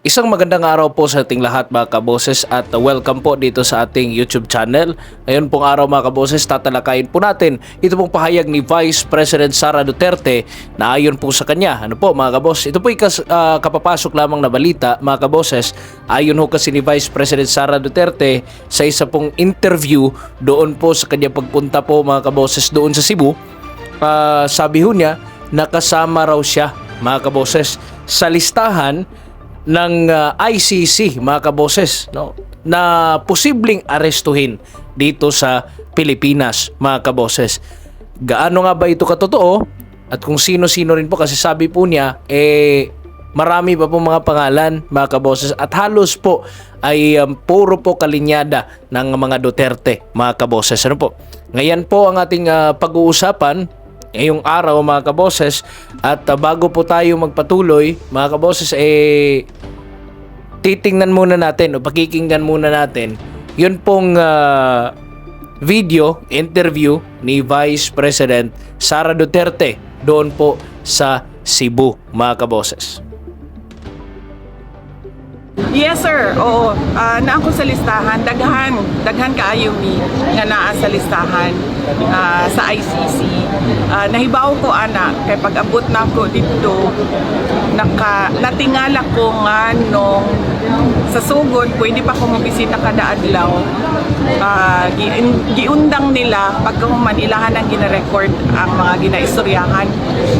Isang magandang araw po sa ating lahat mga kaboses at welcome po dito sa ating YouTube channel. Ngayon pong araw mga kaboses tatalakayin po natin ito pong pahayag ni Vice President Sara Duterte na ayon po sa kanya. Ano po mga kabos? Ito po ikas, uh, kapapasok lamang na balita mga kaboses. Ayon ho kasi ni Vice President Sara Duterte sa isa pong interview doon po sa kanya pagpunta po mga kaboses doon sa Cebu. Uh, sabi ho niya nakasama raw siya mga kaboses sa listahan ng uh, ICC mga kaboses no na posibleng arestuhin dito sa Pilipinas mga kaboses. Gaano nga ba ito katotoo? At kung sino-sino rin po kasi sabi po niya eh marami pa po mga pangalan mga kaboses at halos po ay um, puro po kalinyada ng mga Duterte mga kaboses. Ano po? Ngayon po ang ating uh, pag-uusapan ngayong araw mga kaboses. At uh, bago po tayo magpatuloy mga kaboses eh titingnan muna natin o pakikinggan muna natin yun pong uh, video interview ni Vice President Sara Duterte doon po sa Cebu mga kaboses Yes sir, oo. Ah, naa ko sa listahan, daghan, daghan kaayo mi nga naa sa listahan ah, sa ICC. Ah, nahibaw ko ana kay pag-abot na ko dito naka natingala ko nga nung sa sugod pwede pa ko mabisita kada adlaw. Ah, gi, giundang nila pagkahuman ilahan ang gina-record ang mga ginaistoryahan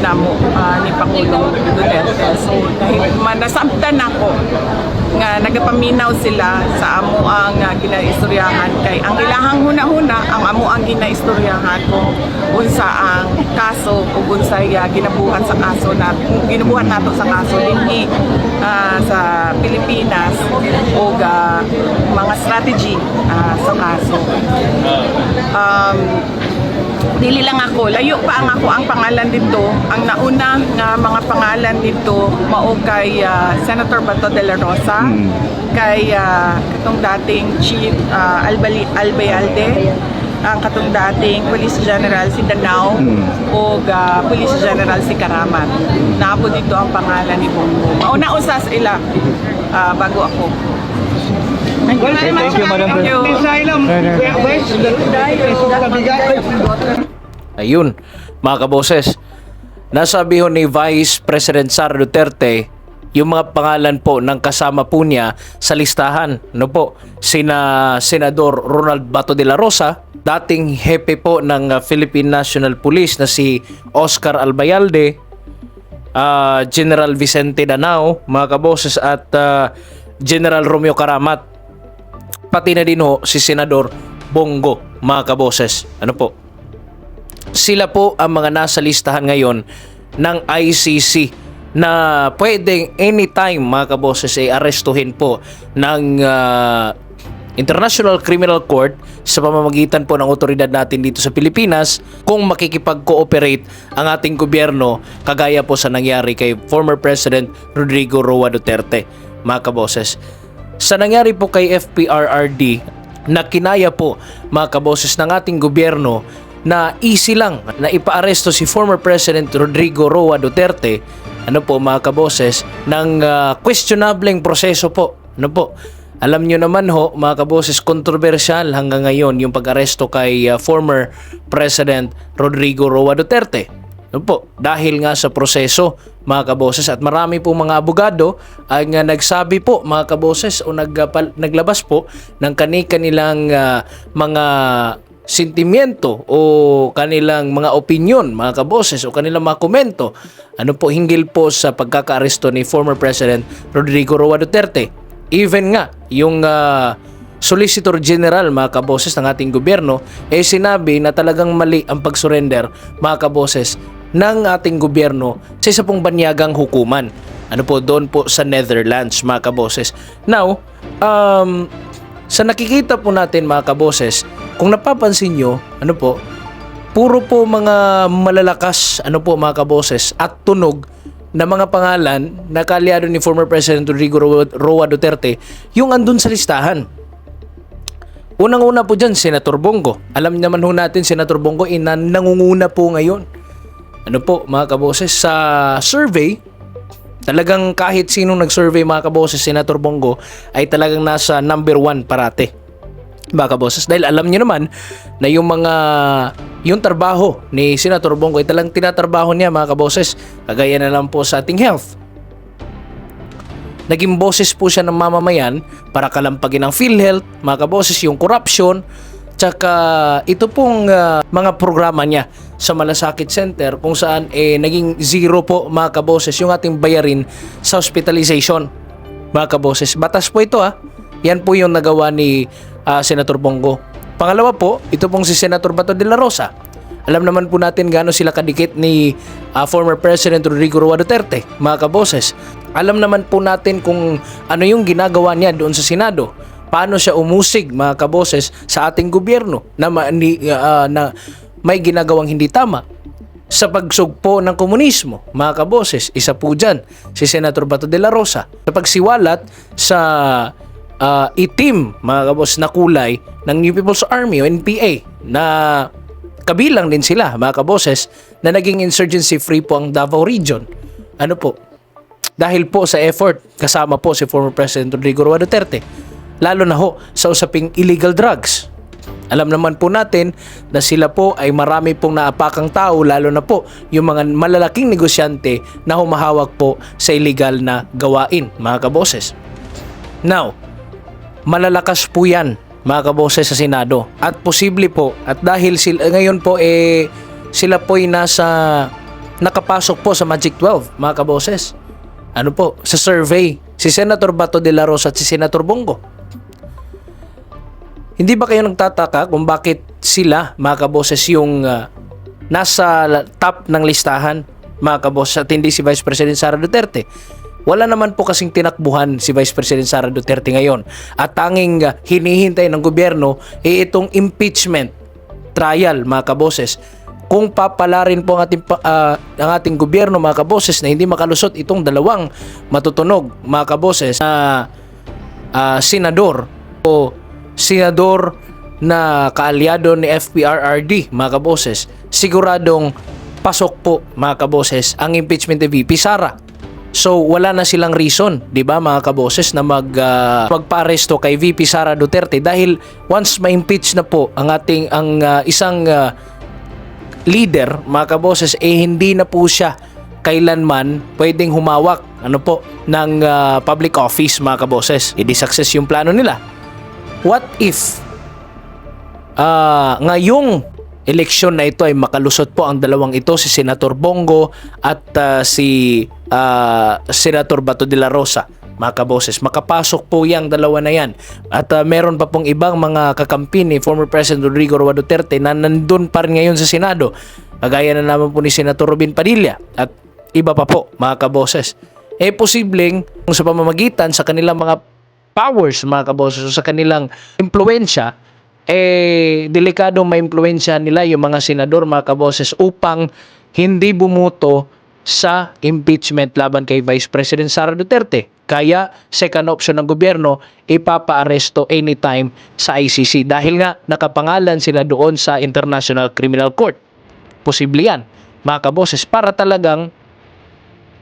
namo ah, ni Pangulong Duterte. So dahil manasabtan ako nga nagapaminaw sila sa amo ang uh, ginaistoryahan kay ang ilahang huna-huna ang amo ang ginaistoryahan kung unsa ang kaso o unsay uh, ginabuhan sa kaso na ginabuhan nato sa kaso dinhi uh, sa Pilipinas o uh, mga strategy uh, sa kaso. Um, dili lang ako. Layo pa ang ako ang pangalan dito. Ang nauna nga mga pangalan dito mao kay uh, Senator Bato de la Rosa kay uh, katong dating Chief uh, Albali Albayalde ang katong dating Police General si Danao o uh, Police General si Karamat napo dito ang pangalan ni Bongo mauna usas ila uh, bago ako Thank you. Thank Madam you. Ayun, mga kaboses. Nasabi ho ni Vice President Sara Duterte yung mga pangalan po ng kasama po niya sa listahan. No po, sina Senador Ronald Bato de la Rosa, dating hepe po ng uh, Philippine National Police na si Oscar Albayalde, uh, General Vicente Danao, mga kaboses at uh, General Romeo Karamat. Pati na din ho si Senador Bongo, mga kaboses. Ano po? sila po ang mga nasa listahan ngayon ng ICC na pwedeng anytime mga kaboses ay arestuhin po ng ah, International Criminal Court sa pamamagitan po ng otoridad natin dito sa Pilipinas kung makikipag-cooperate ang ating gobyerno kagaya po sa nangyari kay former President Rodrigo Roa Duterte mga kaboses. Sa nangyari po kay FPRRD na kinaya po mga kaboses ng ating gobyerno na easy lang na ipaaresto si former President Rodrigo Roa Duterte ano po mga kaboses ng ah, questionableng proseso po. Ano po? Alam nyo naman ho mga kaboses kontrobersyal hanggang ngayon yung pag-aresto kay ah, former President Rodrigo Roa Duterte ano po dahil nga sa proseso mga kaboses at marami po mga abogado ang ah, nagsabi po mga kaboses o nagpal- naglabas po ng kani-kanilang ah, mga sentimiento o kanilang mga opinion, mga kaboses o kanilang mga komento ano po hinggil po sa pagkakaaresto ni former President Rodrigo Roa Duterte. Even nga yung ah, Solicitor General mga kaboses ng ating gobyerno eh sinabi na talagang mali ang pag-surrender mga kaboses ng ating gobyerno sa isa pong banyagang hukuman. Ano po doon po sa Netherlands mga kaboses. Now, um, sa nakikita po natin mga kaboses, kung napapansin nyo, ano po, puro po mga malalakas, ano po mga kaboses, at tunog na mga pangalan na kaalyado ni former President Rodrigo Roa Duterte, yung andun sa listahan. Unang-una po dyan, Senator Bongo. Alam naman ho natin, Senator Bongo, ina nangunguna po ngayon. Ano po, mga kaboses, sa survey, Talagang kahit sinong nag-survey mga kaboses, Senator Bongo ay talagang nasa number one parate mga kaboses. Dahil alam niyo naman na yung mga yung trabaho ni Senator Bongo ay talagang tinatrabaho niya mga kaboses. Kagaya na lang po sa ating health. Naging boses po siya ng mamamayan para kalampagin ang PhilHealth, mga kaboses, yung corruption, tsaka ito pong ah, mga programa niya sa Malasakit Center kung saan eh, naging zero po mga kaboses yung ating bayarin sa hospitalization mga kaboses. Batas po ito ah. Yan po yung nagawa ni ah, Senator Bongo. Pangalawa po, ito pong si Senator Bato de la Rosa. Alam naman po natin gaano sila kadikit ni ah, former President Rodrigo Roa Duterte, mga kaboses. Alam naman po natin kung ano yung ginagawa niya doon sa Senado. Paano siya umusig, mga kaboses, sa ating gobyerno na, ma- ni- ah, na may ginagawang hindi tama sa pagsugpo ng komunismo, mga kaboses, isa po dyan, si Senator Bato de la Rosa. Sa pagsiwalat sa ah, itim, mga kabos, na kulay ng New People's Army o NPA na kabilang din sila, mga kaboses, na naging insurgency free po ang Davao Region. Ano po? Dahil po sa effort, kasama po si former President Rodrigo Roa Duterte. Lalo na ho sa usaping illegal drugs. Alam naman po natin na sila po ay marami pong naapakang tao lalo na po yung mga malalaking negosyante na humahawak po sa illegal na gawain, mga kaboses. Now, malalakas po yan, mga kaboses sa Senado. At posible po, at dahil sila, ngayon po eh, sila po ay nasa, nakapasok po sa Magic 12, mga kaboses. Ano po, sa survey, si Senator Bato de la Rosa at si Senator Bongo. Hindi ba kayo nagtataka kung bakit sila, mga kaboses, yung ah, nasa top ng listahan, mga kaboses, at hindi si Vice President Sara Duterte? Wala naman po kasing tinakbuhan si Vice President Sara Duterte ngayon. At tanging ah, hinihintay ng gobyerno ay itong impeachment trial, mga kaboses. Kung papalarin po ang ating, ah, ang ating gobyerno, mga kaboses, na hindi makalusot itong dalawang matutunog, mga kaboses, na ah, senador o senador na kaalyado ni FPRRD, mga kaboses, siguradong pasok po, mga kaboses, ang impeachment ni VP Sara. So wala na silang reason, 'di ba mga kaboses na mag ah, magpa-aresto kay VP Sara Duterte dahil once ma-impeach na po ang ating ang ah, isang ah, leader, mga kaboses, eh hindi na po siya kailanman pwedeng humawak ano po ng ah, public office mga kaboses. Hindi success yung plano nila. What if ah ngayong eleksyon na ito ay makalusot po ang dalawang ito si Senator Bongo at ah, si ah, Senator Bato de la Rosa mga kaboses. Makapasok po yung dalawa na yan. At ah, meron pa pong ibang mga kakampi ni former President Rodrigo Roa Duterte na nandun pa rin ngayon sa Senado. Kagaya na naman po ni Senator Robin Padilla at iba pa po mga kaboses. Eh posibleng sa pamamagitan sa kanilang mga powers mga kaboses o sa kanilang impluensya eh delikadong maimpluwensya nila yung mga senador mga kaboses upang hindi bumuto sa impeachment laban kay Vice President Sara Duterte. Kaya second option ng gobyerno ipapa-aresto anytime sa ICC dahil nga nakapangalan sila doon sa International Criminal Court. Posible yan mga kaboses para talagang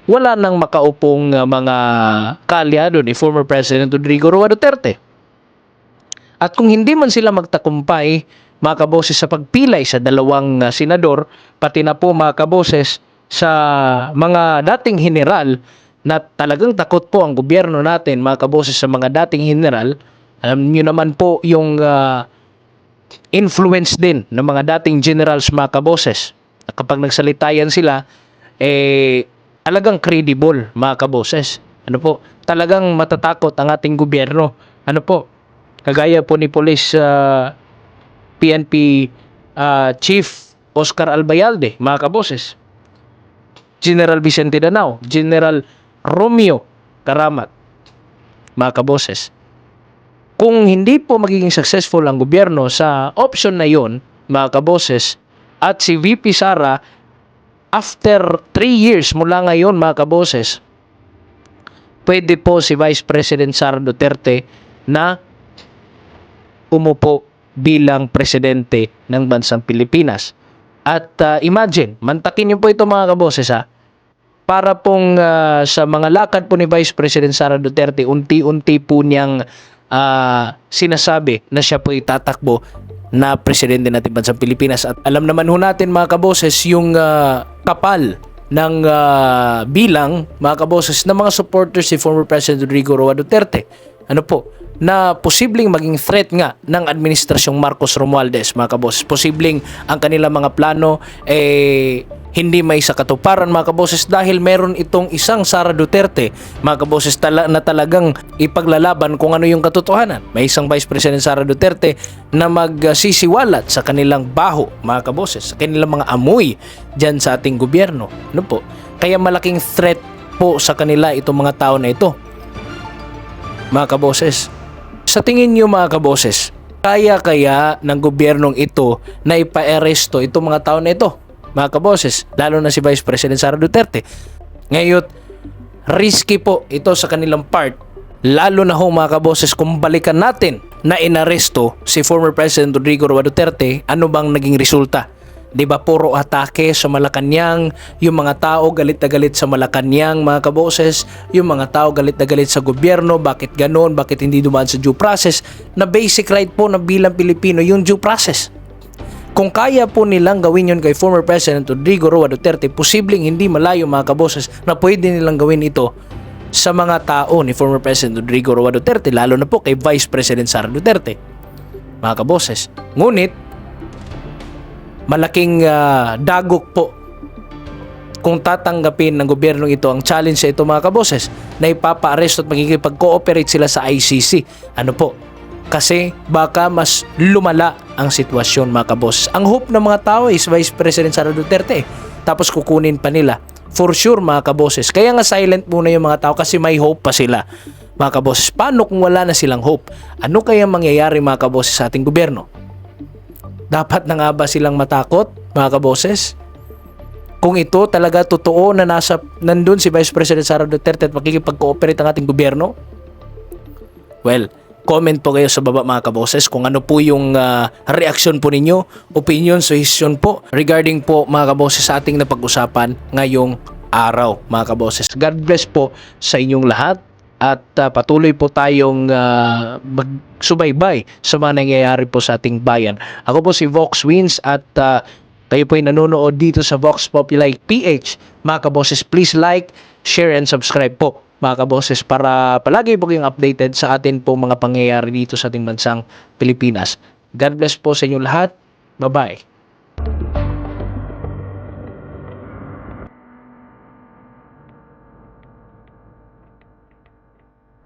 wala nang makaupong uh, mga kaalyado ni former President Rodrigo Roa Duterte. At kung hindi man sila magtakumpay, mga kaboses, sa pagpilay sa dalawang uh, senador, pati na po mga kaboses sa mga dating general na talagang takot po ang gobyerno natin, mga kaboses, sa mga dating general, alam niyo naman po yung uh, influence din ng mga dating generals, mga kaboses. Kapag nagsalita yan sila, eh, talagang credible, mga kaboses. Ano po, talagang matatakot ang ating gobyerno. Ano po, kagaya po ni Police ah, PNP ah, Chief Oscar Albayalde, mga kaboses. General Vicente Danao, General Romeo Karamat, mga kaboses. Kung hindi po magiging successful ang gobyerno sa option na yon, mga kaboses, at si VP Sara, after 3 years mula ngayon, mga kaboses, pwede po si Vice President Sara Duterte na umupo bilang presidente ng bansang Pilipinas. At uh, imagine, mantakin niyo po ito mga kaboses ha. para pong ah, sa mga lakad po ni Vice President Sara Duterte, unti-unti po niyang ah, sinasabi na siya po itatakbo na presidente natin bansang Pilipinas. At alam naman ho natin mga kaboses yung ah, kapal ng ah, bilang mga kaboses ng mga supporters si former President Rodrigo Roa Duterte. Ano po? na posibleng maging threat nga ng administrasyong Marcos Romualdez mga kaboses. Posibleng ang kanilang mga plano eh hindi may sa katuparan mga kaboses dahil meron itong isang Sara Duterte mga kaboses tala, na talagang ipaglalaban kung ano yung katotohanan. May isang Vice President Sara Duterte na magsisiwalat sa kanilang baho mga kaboses, sa kanilang mga amoy dyan sa ating gobyerno. Ano po? Kaya malaking threat po sa kanila itong mga tao na ito mga kaboses. Sa tingin nyo mga kaboses, kaya kaya ng gobyernong ito na ipa-aresto itong mga tao na ito? Mga kaboses, lalo na si Vice President Sara Duterte. Ngayon, risky po ito sa kanilang part. Lalo na ho mga kaboses kung balikan natin na inaresto si former President Rodrigo Roa Duterte, ano bang naging resulta? 'Di ba puro atake sa Malacanang, yung mga tao galit na galit sa Malacanang, mga kaboses, yung mga tao galit na galit sa gobyerno, bakit ganon, bakit hindi dumaan sa due process, na basic right po na bilang Pilipino yung due process. Kung kaya po nilang gawin yun kay former President Rodrigo Roa Duterte, posibleng hindi malayo mga kaboses na pwede nilang gawin ito sa mga tao ni former President Rodrigo Roa Duterte, lalo na po kay Vice President Sara Duterte. Mga kaboses. Ngunit, malaking ah, dagok po kung tatanggapin ng gobyernong ito ang challenge sa ito mga kaboses na ipapa-arrest at magkikipag-cooperate sila sa ICC. Ano po? Kasi baka mas lumala ang sitwasyon mga kaboses. Ang hope ng mga tao is Vice President Sara Duterte. Tapos kukunin pa nila. For sure mga kaboses. Kaya nga silent muna yung mga tao kasi may hope pa sila. Mga kaboses, paano kung wala na silang hope? Ano kaya mangyayari mga kaboses sa ating gobyerno? Dapat na nga ba silang matakot, mga kaboses? Kung ito talaga totoo na nasa nandun si Vice President Sara Duterte at makikipag-cooperate ang ating gobyerno? Well, comment po kayo sa baba mga kaboses kung ano po yung ah, reaksyon po ninyo, opinion, suggestion po regarding po mga kaboses sa ating napag-usapan ngayong araw mga kaboses. God bless po sa inyong lahat at ah, patuloy po tayong ah, magsubaybay sa mga nangyayari po sa ating bayan. Ako po si Vox Wins at ah, kayo po ay nanonood dito sa Vox Populi PH. Mga kaboses, please like, share, and subscribe po mga kaboses para palagi po kayong updated sa atin po mga pangyayari dito sa ating bansang Pilipinas. God bless po sa inyo lahat. Bye-bye.